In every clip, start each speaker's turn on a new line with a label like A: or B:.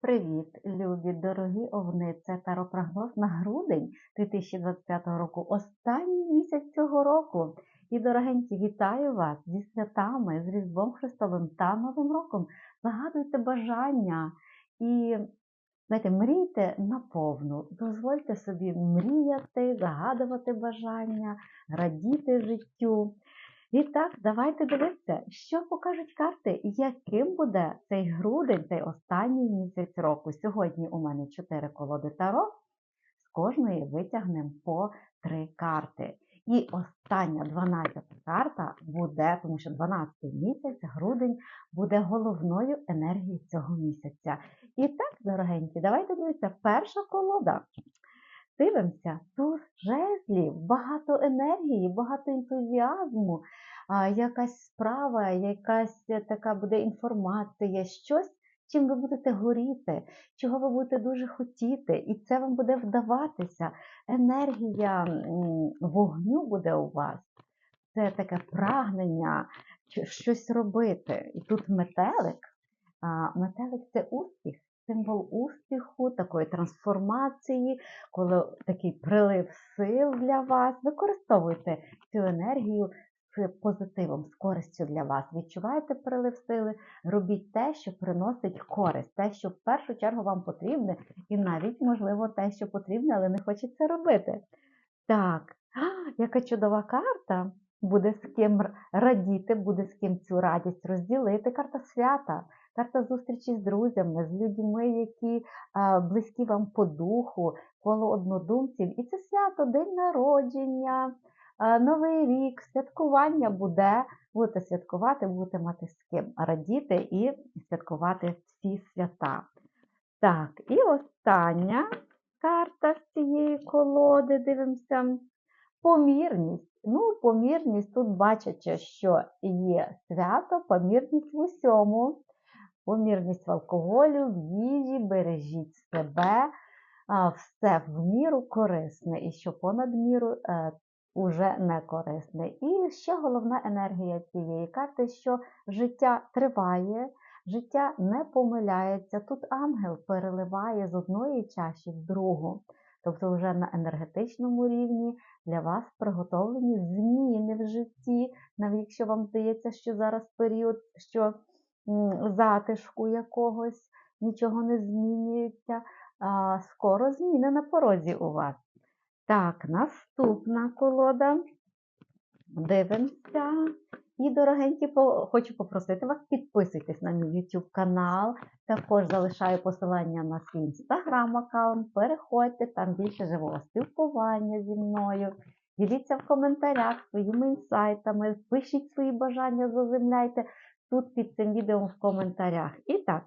A: Привіт, любі, дорогі овни! Це таропрогноз на грудень 2025 року, останній місяць цього року. І, дорогенькі, вітаю вас зі святами, з Різдвом Христовим та Новим роком. Загадуйте бажання і знаєте, мрійте наповну. Дозвольте собі мріяти, загадувати бажання, радіти життю. І так, давайте дивитися, що покажуть карти, яким буде цей грудень, цей останній місяць року. Сьогодні у мене 4 колоди таро, з кожної витягнемо по 3 карти. І остання 12 карта буде, тому що 12 місяць, грудень, буде головною енергією цього місяця. І так, дорогенькі, давайте дивитися, перша колода. Дивимося, туз жезлів, багато енергії, багато ентузіазму, якась справа, якась така буде інформація, щось, чим ви будете горіти, чого ви будете дуже хотіти, і це вам буде вдаватися. Енергія вогню буде у вас. Це таке прагнення щось робити. І тут метелик. Метелик це успіх символ успіху, такої трансформації, коли такий прилив сил для вас. Використовуйте цю енергію з позитивом, з користю для вас. Відчуваєте прилив сили, робіть те, що приносить користь, те, що в першу чергу вам потрібне, і навіть, можливо, те, що потрібне, але не хочеться робити. Так, яка чудова карта! Буде з ким радіти, буде з ким цю радість розділити. Карта свята карта зустрічі з друзями, з людьми, які близькі вам по духу, коло однодумців. І це свято, день народження, Новий рік, святкування буде. Будете святкувати, будете мати з ким радіти і святкувати всі свята. Так, і остання карта з цієї колоди, дивимося. Помірність. Ну, помірність тут бачачи, що є свято, помірність в усьому помірність в алкоголю, в їжі, бережіть себе, все в міру корисне, і що понад міру е, уже не корисне. І ще головна енергія цієї карти, що життя триває, життя не помиляється. Тут ангел переливає з одної чаші в другу. Тобто, вже на енергетичному рівні для вас приготовлені зміни в житті, навіть якщо вам здається, що зараз період, що затишку якогось, нічого не змінюється. Скоро зміни на порозі у вас. Так, наступна колода. Дивимося. І, дорогенькі, хочу попросити вас, підписуйтесь на мій YouTube канал. Також залишаю посилання на свій інстаграм аккаунт. Переходьте, там більше живого спілкування зі мною. Діліться в коментарях своїми інсайтами, пишіть свої бажання, заземляйте тут під цим відео в коментарях. І так,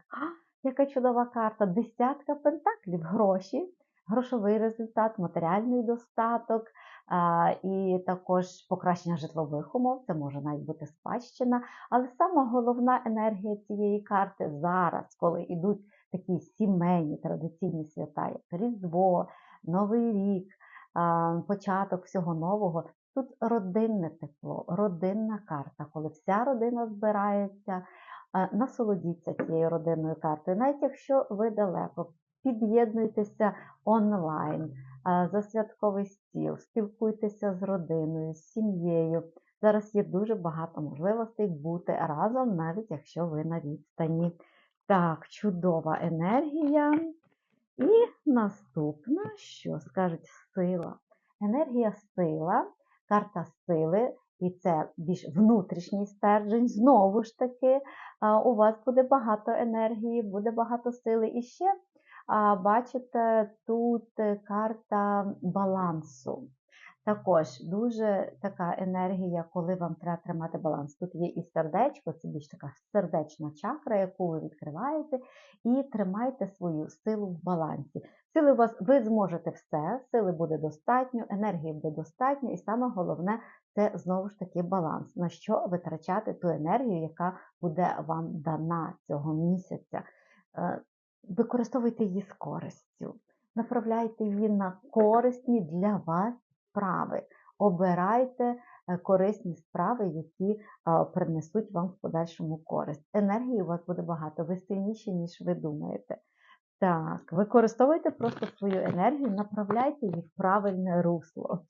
A: яка чудова карта! Десятка пентаклів, гроші, грошовий результат, матеріальний достаток а, і також покращення житлових умов, це може навіть бути спадщина. Але сама головна енергія цієї карти зараз, коли йдуть такі сімейні традиційні свята, як Різдво, Новий рік. Початок всього нового Тут родинне тепло, родинна карта, коли вся родина збирається, насолодіться цією родинною картою. Навіть якщо ви далеко, під'єднуйтеся онлайн, за святковий стіл, спілкуйтеся з родиною, з сім'єю. Зараз є дуже багато можливостей бути разом, навіть якщо ви на відстані. Так, чудова енергія. І наступна, що скажуть сила. Енергія сила карта сили, і це більш внутрішній стержень. Знову ж таки, у вас буде багато енергії, буде багато сили. І ще бачите, тут карта балансу. Також дуже така енергія, коли вам треба тримати баланс. Тут є і сердечко, це більш така сердечна чакра, яку ви відкриваєте, і тримайте свою силу в балансі. Сили у вас ви зможете все, сили буде достатньо, енергії буде достатньо, і саме головне це знову ж таки баланс, на що витрачати ту енергію, яка буде вам дана цього місяця. Е, використовуйте її з користю, направляйте її на корисні для вас справи. Обирайте е, корисні справи, які принесуть вам в подальшому користь. Енергії у вас буде багато, ви сильніші, ніж ви думаєте. Так, використовуйте просто свою енергію, направляйте її в правильне русло.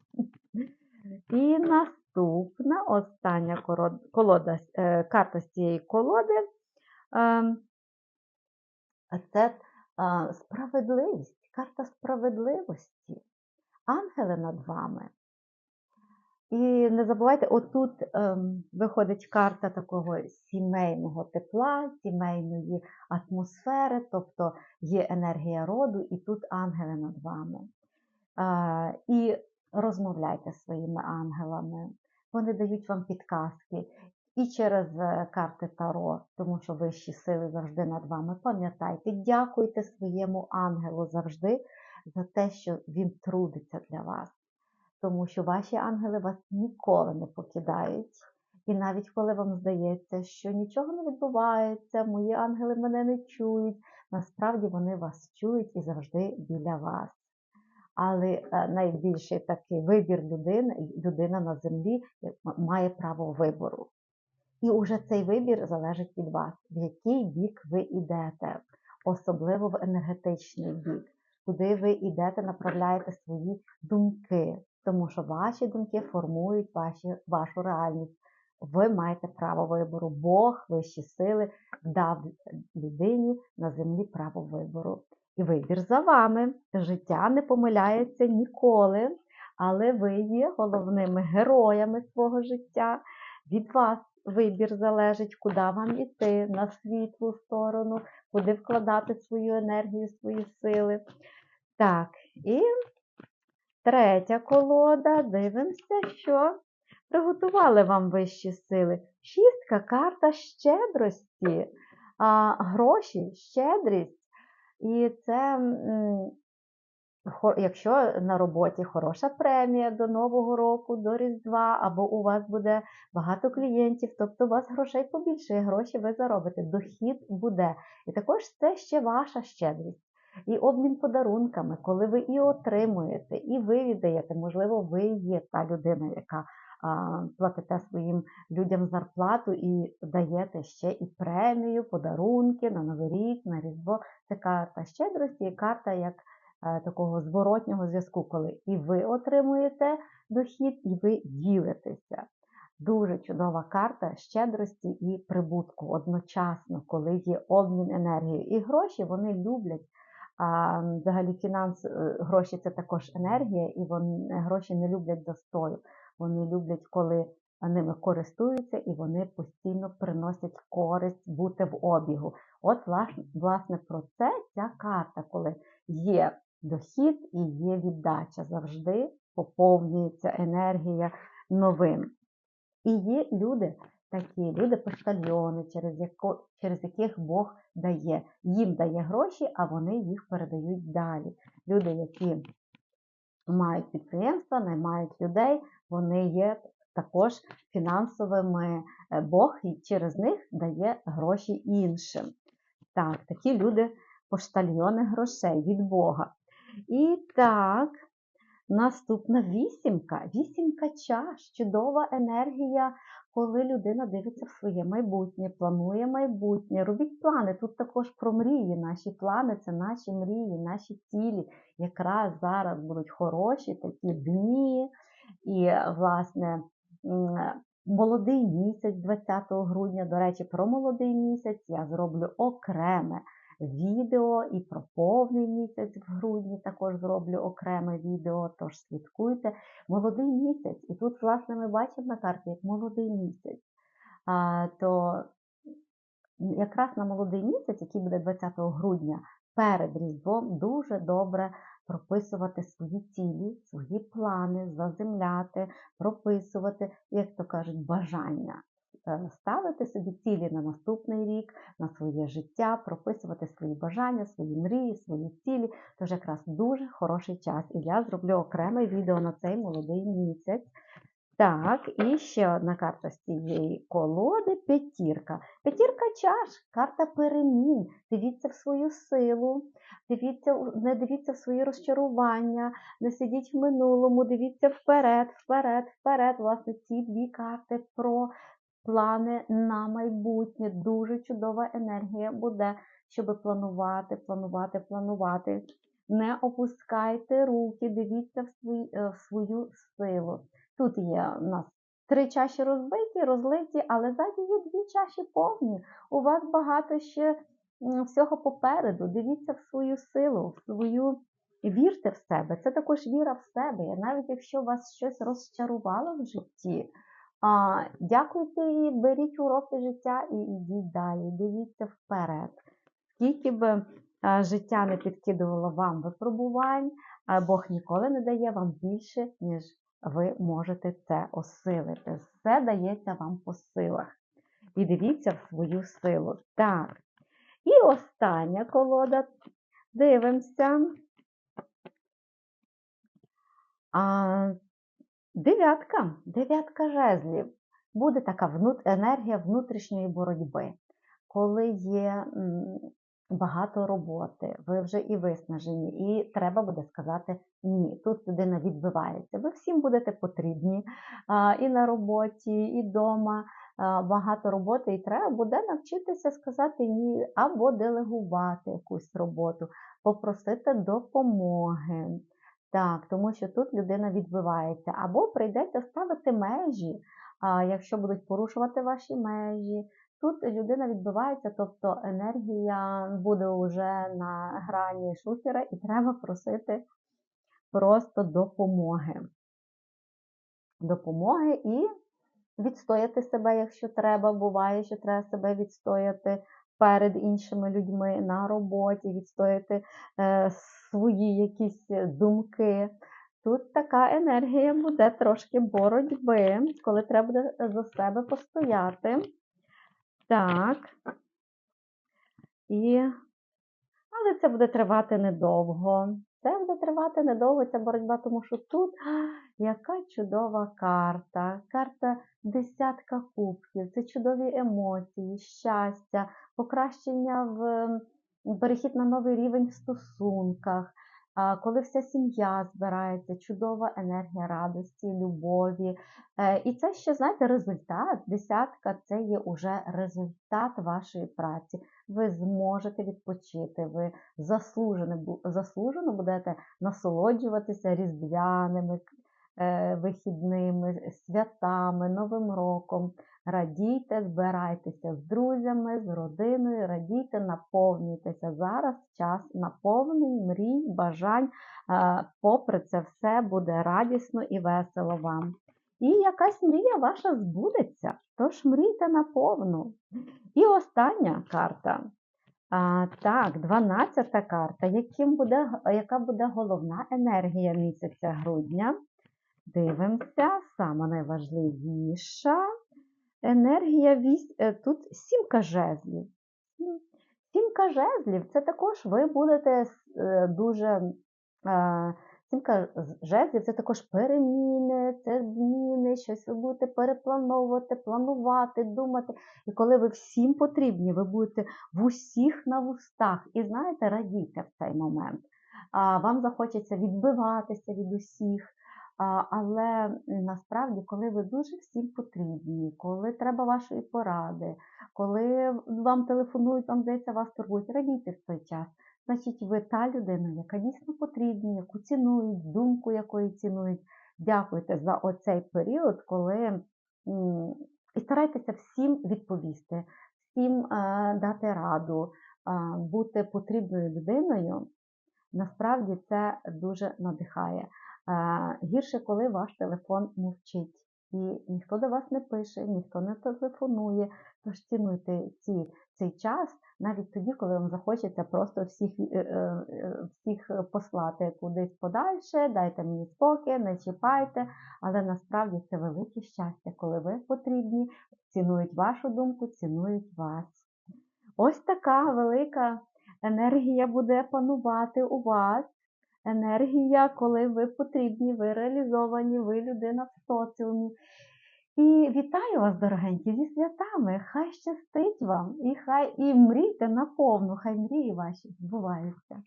A: І наступна, остання колода, е, карта з цієї колоди ем, це справедливість, карта справедливості. Ангели над вами. І не забувайте, отут ем, виходить карта такого сімейного тепла, сімейної атмосфери, тобто є енергія роду, і тут ангели над вами. А, і розмовляйте зі своїми ангелами. Вони дають вам підказки і через е, карти Таро, тому що вищі сили завжди над вами. Пам'ятайте, дякуйте своєму ангелу завжди за те, що він трудиться для вас тому що ваші ангели вас ніколи не покидають. І навіть коли вам здається, що нічого не відбувається, мої ангели мене не чують, насправді вони вас чують і завжди біля вас. Але е, найбільший такий вибір людини, людина на землі е, має право вибору. І уже цей вибір залежить від вас, в який бік ви йдете, особливо в енергетичний бік, куди ви йдете, направляєте свої думки, тому що ваші думки формують ваші, вашу реальність. Ви маєте право вибору. Бог, вищі сили дав людині на землі право вибору. І вибір за вами. Життя не помиляється ніколи, але ви є головними героями свого життя. Від вас вибір залежить, куди вам іти, на світлу сторону, куди вкладати свою енергію, свої сили. Так, і Третя колода. Дивимося, що приготували вам вищі сили. Шістка карта щедрості, а, гроші, щедрість. І це, якщо на роботі хороша премія до Нового року, до Різдва, або у вас буде багато клієнтів, тобто у вас грошей побільше, гроші ви заробите, дохід буде. І також це ще ваша щедрість і обмін подарунками, коли ви і отримуєте, і ви віддаєте, можливо, ви є та людина, яка а, платите своїм людям зарплату і даєте ще і премію, подарунки на Новий рік, на Різдво. Це карта щедрості і карта як такого зворотнього зв'язку, коли і ви отримуєте дохід, і ви ділитеся. Дуже чудова карта щедрості і прибутку одночасно, коли є обмін енергією. І гроші вони люблять а взагалі фінанс, е, гроші це також енергія, і вони гроші не люблять застою. Вони люблять, коли ними користуються і вони постійно приносять користь бути в обігу. От, власне, про це ця карта, коли є дохід і є віддача. Завжди поповнюється енергія новим. І є люди, такі люди, поштальйони, через яко, через яких Бог дає. Їм дає гроші, а вони їх передають далі. Люди, які мають підприємства, наймають людей, вони є також фінансовими е, Бог і через них дає гроші іншим. Так, такі люди поштальйони грошей від Бога. І так, наступна вісімка. Вісімка чаш, чудова енергія коли людина дивиться в своє майбутнє, планує майбутнє, робіть плани. Тут також про мрії. Наші плани це наші мрії, наші цілі. Якраз зараз будуть хороші такі дні. І, власне, молодий місяць 20 грудня, до речі, про молодий місяць я зроблю окреме відео і про повний місяць в грудні також зроблю окреме відео, тож слідкуйте. Молодий місяць, і тут, власне, ми бачимо на карті як молодий місяць. А, То якраз на молодий місяць, який буде 20 грудня, перед Різдвом, дуже добре прописувати свої цілі, свої плани, заземляти, прописувати, як то кажуть, бажання. Е, ставити собі цілі на наступний рік, на своє життя, прописувати свої бажання, свої мрії, свої цілі. Тож якраз дуже хороший час. І я зроблю окреме відео на цей молодий місяць. Так, і ще одна карта з цієї колоди п'ятірка. П'ятірка чаш, карта перемін. Дивіться в свою силу, дивіться, не дивіться в свої розчарування, не сидіть в минулому, дивіться вперед, вперед, вперед. Власне, ці дві карти про плани на майбутнє. Дуже чудова енергія буде щоб планувати, планувати, планувати. Не опускайте руки, дивіться в, свої, е, в свою силу. Тут є у нас три чаші розбиті, розлиті, але ззаді є дві чаші повні. У вас багато ще всього попереду. Дивіться в свою силу, в свою вірте в себе. Це також віра в себе. Навіть якщо вас щось розчарувало в житті, а, дякуйте і беріть уроки життя і йдіть далі. Дивіться вперед. Скільки би а, життя не підкидувало вам випробувань, а Бог ніколи не дає вам більше, ніж ви можете це осилити. Все дається вам по силах. І дивіться в свою силу. Так. І остання колода. Дивимося. А, дев'ятка. Дев'ятка жезлів. Буде така енергія внутрішньої боротьби. Коли є багато роботи, ви вже і виснажені, і треба буде сказати ні. Тут людина відбивається. Ви всім будете потрібні і на роботі, і вдома. Багато роботи, і треба буде навчитися сказати ні, або делегувати якусь роботу, попросити допомоги. Так, тому що тут людина відбивається, або прийдеться ставити межі, якщо будуть порушувати ваші межі. Тут людина відбивається, тобто енергія буде вже на грані шухера, і треба просити просто допомоги. Допомоги і відстояти себе, якщо треба. Буває, що треба себе відстояти перед іншими людьми на роботі, відстояти е, свої якісь думки. Тут така енергія буде трошки боротьби, коли треба буде за себе постояти. Так. І... Але це буде тривати недовго. Це буде тривати недовго ця боротьба, тому що тут а, яка чудова карта. Карта десятка кубків, це чудові емоції, щастя, покращення в перехід на новий рівень в стосунках, коли вся сім'я збирається, чудова енергія радості, любові. Е, і це ще, знаєте, результат. Десятка це є уже результат вашої праці. Ви зможете відпочити, ви заслужено, заслужено будете насолоджуватися різдвяними вихідними, святами, Новим роком. Радійте, збирайтеся з друзями, з родиною, радійте, наповнюйтеся. Зараз час наповнень, мрій, бажань. Попри це все буде радісно і весело вам. І якась мрія ваша збудеться, тож мрійте наповну. І остання карта. А, Так, 12 карта. Яким буде, Яка буде головна енергія місяця грудня? Дивимося, сама найважливіша енергія вісь... Е, тут сімка жезлів. Сімка жезлів це також ви будете е, дуже. Сімка жезлів це також переміни, це зміни, щось ви будете переплановувати, планувати, думати. І коли ви всім потрібні, ви будете в усіх на вустах. І знаєте, радійте в цей момент. Вам захочеться відбиватися від усіх. Але насправді, коли ви дуже всім потрібні, коли треба вашої поради, коли вам телефонують, вам здається, вас турбують, радійте в цей час. Значить, ви та людина, яка дійсно потрібна, яку цінують, думку якої цінують. Дякуйте за оцей період, коли і старайтеся всім відповісти, всім дати раду, бути потрібною людиною. Насправді це дуже надихає. Гірше, коли ваш телефон мовчить. І ніхто до вас не пише, ніхто не телефонує. Тож цінуйте ці, цей час навіть тоді, коли вам захочеться просто всіх е, е, е, всіх послати кудись подальше, дайте мені спокій, не чіпайте. Але насправді це велике щастя, коли ви потрібні, цінують вашу думку, цінують вас. Ось така велика енергія буде панувати у вас енергія, коли ви потрібні, ви реалізовані, ви людина в соціумі. І вітаю вас, дорогенькі, зі святами! Хай щастить вам, і хай і мрійте наповну, хай мрії ваші збуваються.